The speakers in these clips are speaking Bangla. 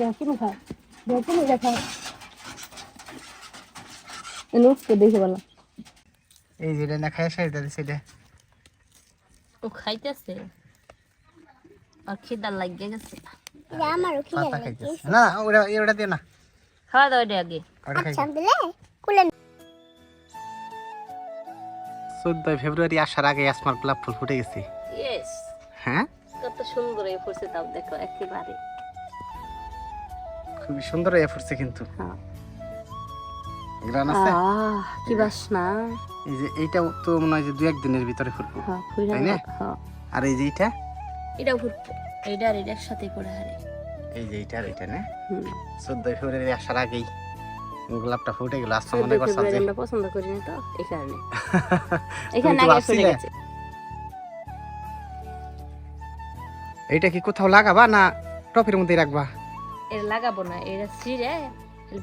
দেখি না খাও দেখি। না দেখা দেখে বলো। এই যেটা না খাই সাইডা দিছে ও খাইতেছে। আর খিদা লাগিয়ে গেছে। আমারও খিদে পাতা না ওটা ওটা দিয়ে না। খাওয়া দাওয়া এটা আগে। ওটা দিলে কুলে চোদ্দই ফেব্রুয়ারি আসার আগে আসমার গোলাপ ফুল ফুটে গেছে। হ্যাঁ? কত সুন্দর এই ফুটছে তাও দেখো একেবারে। খুবই সুন্দর হয়ে ফুটছে কিন্তু। হ্যাঁ। গ্রান আছে? কি বাসনা। এই যে এইটাও তো মনে হয় যে দু একদিনের ভিতরে ফুটবো। হ্যাঁ ফুইরা তাই না? হ্যাঁ। আর এই যে এইটা? এটা ফুটবো। এইটা আর এটা একসাথে করে হারে। এই যে এইটা আর এইটা না? চোদ্দই ফেব্রুয়ারি আসার আগেই গোলাপটা ফুটে গেল আসমা মনে করছে যে আমরা পছন্দ করি না তো এই কারণে এখানে আগে ফুটে গেছে। এইটা কি কোথাও লাগাবা না টপের মধ্যে রাখবা? এটা লাগাবো না এটা ছিঁড়ে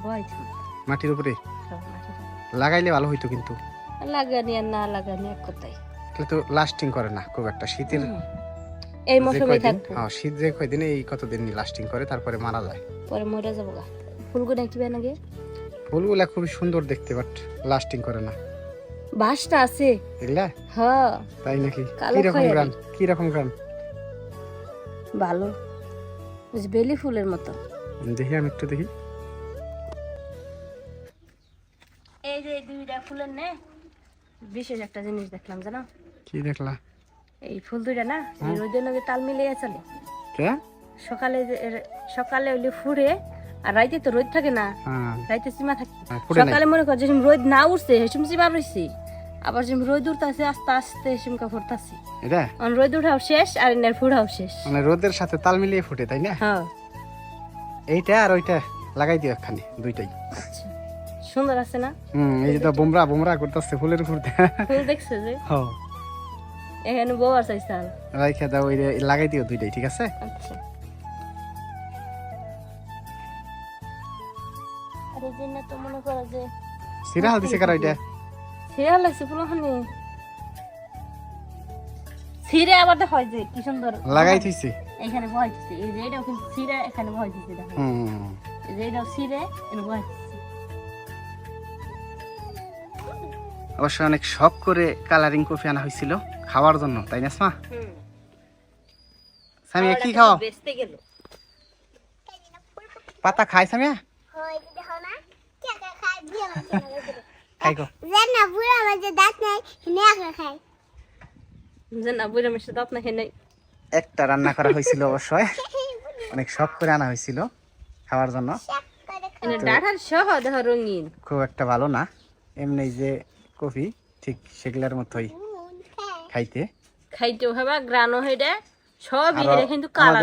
ভয় মাটির উপরে? লাগাইলে ভালো হইতো কিন্তু। লাগানি আর না লাগানি এক কথাই তাহলে তো লাস্টিং করে না খুব একটা শীতের এই মৌসুমে কয়দিন? হ্যাঁ শীত যে কয়দিন এই কতদিন লাস্টিং করে তারপরে মারা যায়। পরে মরে যাব গা। ফুলগুলো কি নাকি ফুলগুলা খুবই সুন্দর দেখতে বাট লাস্টিং করে না। বাসটা আছে। এগুলা? হ্যাঁ। তাই নাকি? কি রকম। গ্রাম? কি রকম গ্রাম? ভালো। বেলি ফুলের মতো। দেখি আমি একটু দেখি। এই যে দুইটা ফুলের নে বিশেষ একটা জিনিস দেখলাম জানো? কি দেখলা? এই ফুল দুইটা না রোদের লগে তাল মিলিয়ে চলে কে? সকালে সকালে আর রাইতে তো রোদ থাকে না। হ্যাঁ। রাইতে সীমা থাকে। হ্যাঁ, সকালে মনে কর যেসম রোদ না উঠছে হেসম সীমা রয়েছে আবার রোদ উঠতেছে আস্তে আস্তে হেসম এটা? রোদ উঠাও শেষ আর এনের ফুড়াও শেষ। মানে রোদের সাথে তাল মিলিয়ে ফুটে তাই না? হ্যাঁ। এইটা আর ওইটা লাগাই দিও একখানি দুইটাই। আচ্ছা সুন্দর আছে না? হুম এই যে তো বোমরা বোমরা করতেছে ফুলের দিয়ে। ফুল দেখছে যে? হ্যাঁ এখানে বউ আর। চাইছে রাইখা দাও ওই লাগাই দিও দুইটাই ঠিক আছে? আচ্ছা। আর তো মনে করো যে সিরিয়াল দিছে কার ওইটা? সিরিয়াল লাগছে ফুলখানি আবার যে কি সুন্দর। লাগাই থইছে। এখানে বহাইতেছে। এই যে এটাও কিন্তু ছিঁড়ে এখানে বহাইতেছে দেখো হুম। এই যে এটাও ছিঁড়ে এখানে বহাইতেছে। অবশ্য অনেক শখ করে কালারিং কফি আনা হয়েছিল খাওয়ার জন্য তাই না মা সামিয়া কি খাও? পাতা খাই সামিয়া? খায় মাছে খাই গো। যেন না বুড়া মাঝে দাঁত নাই হিনে একা খায়। যে না বুড়া মিশে দাঁত নেই। একটা রান্না করা হয়েছিল অবশ্যই। অনেক শখ করে আনা হয়েছিল খাওয়ার জন্য। রঙিন। খুব একটা ভালো না। এমনি যে কফি ঠিক সেগুলার মতোই খাইতে। খাইতেও হবা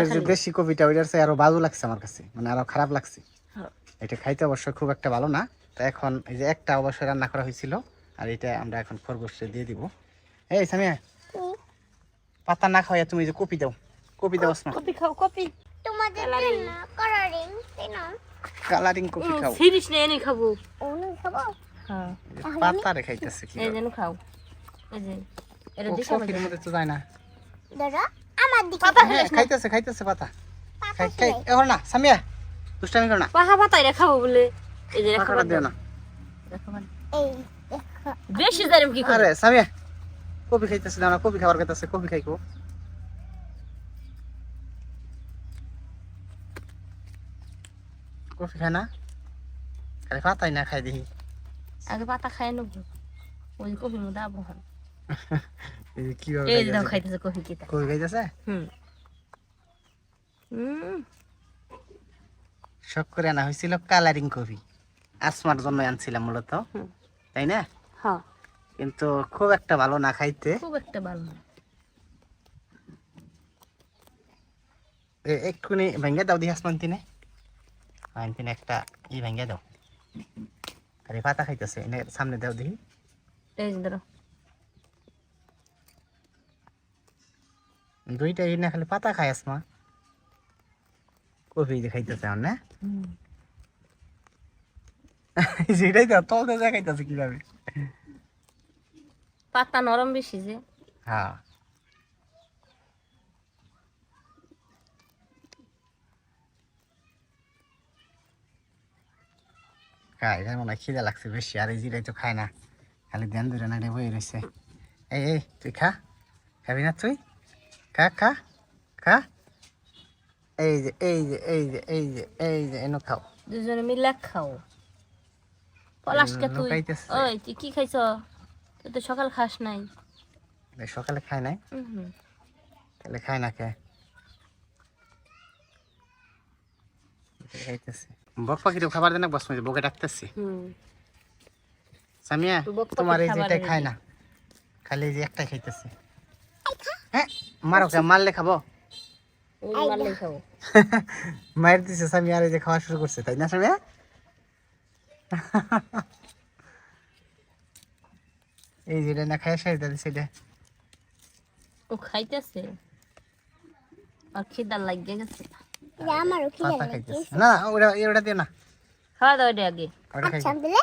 কিন্তু দেশি কফিটা ওইটার চেয়ে আরও বাজু লাগছে আমার কাছে মানে আরও খারাপ লাগছে। এটা খাইতে অবশ্য খুব একটা ভালো না। তো এখন এই যে একটা অবশ্যই রান্না করা হয়েছিল আর এটা আমরা এখন খরগোশে দিয়ে দিব। এই সামিয়া পাতা না খাওয়া তুমি যে কপি দাও কপি দাও কপি খাও কপি। তোমাদের জন্য কালারিং কপি খাও। সিরিস নে এনে খাব। অনু খাব? হ্যাঁ। পাতা রে খাইতেছে কি এই যেন খাও। এই যে এটা দিশা কফির মধ্যে তো যায় না। দাদা আমার দিকে পাতা হ্যাঁ খাইতেছে খাইতেছে পাতা। খাই খাই এখন না সামিয়া দুষ্টামি করো না। পাহা পাতা এটা খাব বলে। এই যে রেখা দিও না। এই দেখো বেশি জানিম কি করে। আরে সামিয়া কপি খাইতেছে না কপি খাবার খাইতেছে কপি খাইকো কফি খায় না? খালি পাতাই না খাই দেখি। আগে পাতা খাই নেব ওই কফির মধ্যে আবহাওয়া। এই যে কীভাবে এই দাও খাইতেছে। কফি কিটা। কফি খাইতেছে? হুম। হুম শখ করে আনা হয়েছিল কালারিং কফি। আসমার জন্য আনছিলাম মূলত। তাই না? হ্যাঁ। কিন্তু খুব একটা ভালো না খাইতে। খুব একটা ভালো না। এ- একটুখানি ভেঙে দাও দিই আসমান তিনে তিনে একটা ই ভেঙে দাও। আরে পাতা খাইতেছে। এনে সামনে দাও এই ধরো। দুইটা ই না খালি পাতা খাই আসমা। কফি যে খাইতেছে আমার না? সেটাই তো তলতে যা খাইতেছে কীভাবে? পাতা নরম বেশি যে। হ্যাঁ। খায় এটার মনে হয় খিদে লাগছে বেশি আর এই জিরাই তো খায় না। খালি ধ্যান ধরে না বই রয়েছে এই এই তুই খা। খাবি না তুই? খা খা খা। এই যে এই যে এই যে এই যে এই যে এনো খাও। দুজনে মিলে খাও। পলাশকে তুই। লুকাইতেছে। ওই তুই কি খাইছ? তুই তো সকাল খাস নাই। সকালে খায় নাই? তাহলে খায় না কে? খাইতেছে। বক খাবার দেন বস বকে ডাকতেছি। সামিয়া তোমার এই খায় না। খালি এই যে একটাই খাইতেছে। হ্যাঁ মারো কে মারলে খাব? ওই মারলে মায়ের দিছে সামিয়া আর এই যে খাওয়া শুরু করছে তাই না সামিয়া? এই যেটা না খায় ও খাইতেছে? আর খিদার লাগিয়ে গেছে। এটা আমারও খিদে পাতা না ওটা ওটা দিও না। খাওয়া দাওয়া এটা আগে। আচ্ছা দিলে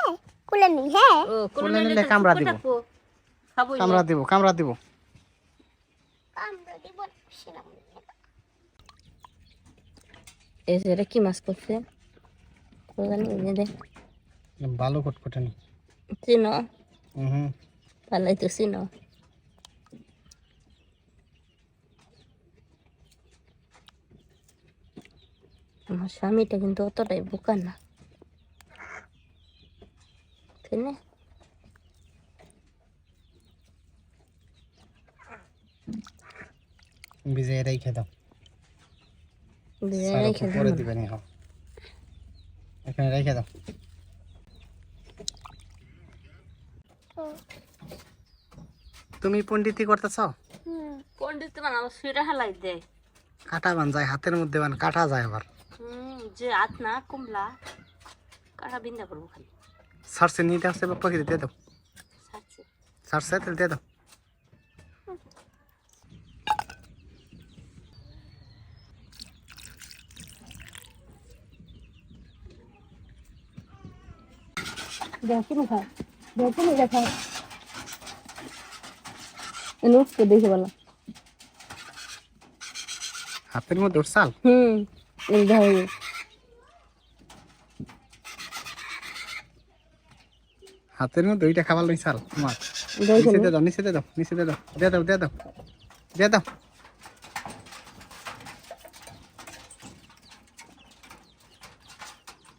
কুলে নি হ্যাঁ? ও কোলে কোলে নিলে নিলে কামড়া কামড়া দিব। দিব কামড়া দিব। কামড়া দিব আমরা দিব সেরকম এই যে কি মাছ করছে? জানি ভালো কটকটানি চিনো? হুম। ভালোই তো চিনো আমার স্বামীটা কিন্তু অতটাই বোকা না তাই না ভিজে রেখে দাও। দিবে নি হ্যাঁ এখানে রেখে দাও তুমি পণ্ডিতি করতেছ হুম। পন্ডিত মানে আমার শুয়ে হালাই দেয়। কাটা বান যায় হাতের মধ্যে বান কাটা যায় আবার। যে হাত না কমলা কাটা বিন্দা করব খালি। সারসে নিতে আসছে বা পাখি দিয়ে দাও। সারসে তাহলে দিয়ে দাও। দেখি না দেখি না দেখাও এনে উঠতে দেখে বলা। হাতের মধ্যে উঠছাল হুম এই দেখো। হাতের মধ্যে ওইটা খাবার লই চাল তোমার। নিচে দিয়ে দাও নিচে দিয়ে দাও নিচে দিয়ে দাও দিয়ে দাও দিয়ে দাও দিয়ে দাও।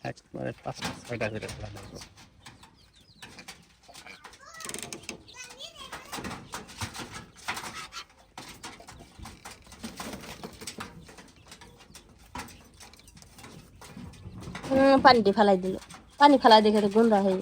একবারে পাঁচটা ছয়টা করে ফেলা পানিটি ফেলাই দিল। পানি ফেলাই দেখে তো গুন্ডা হয়ে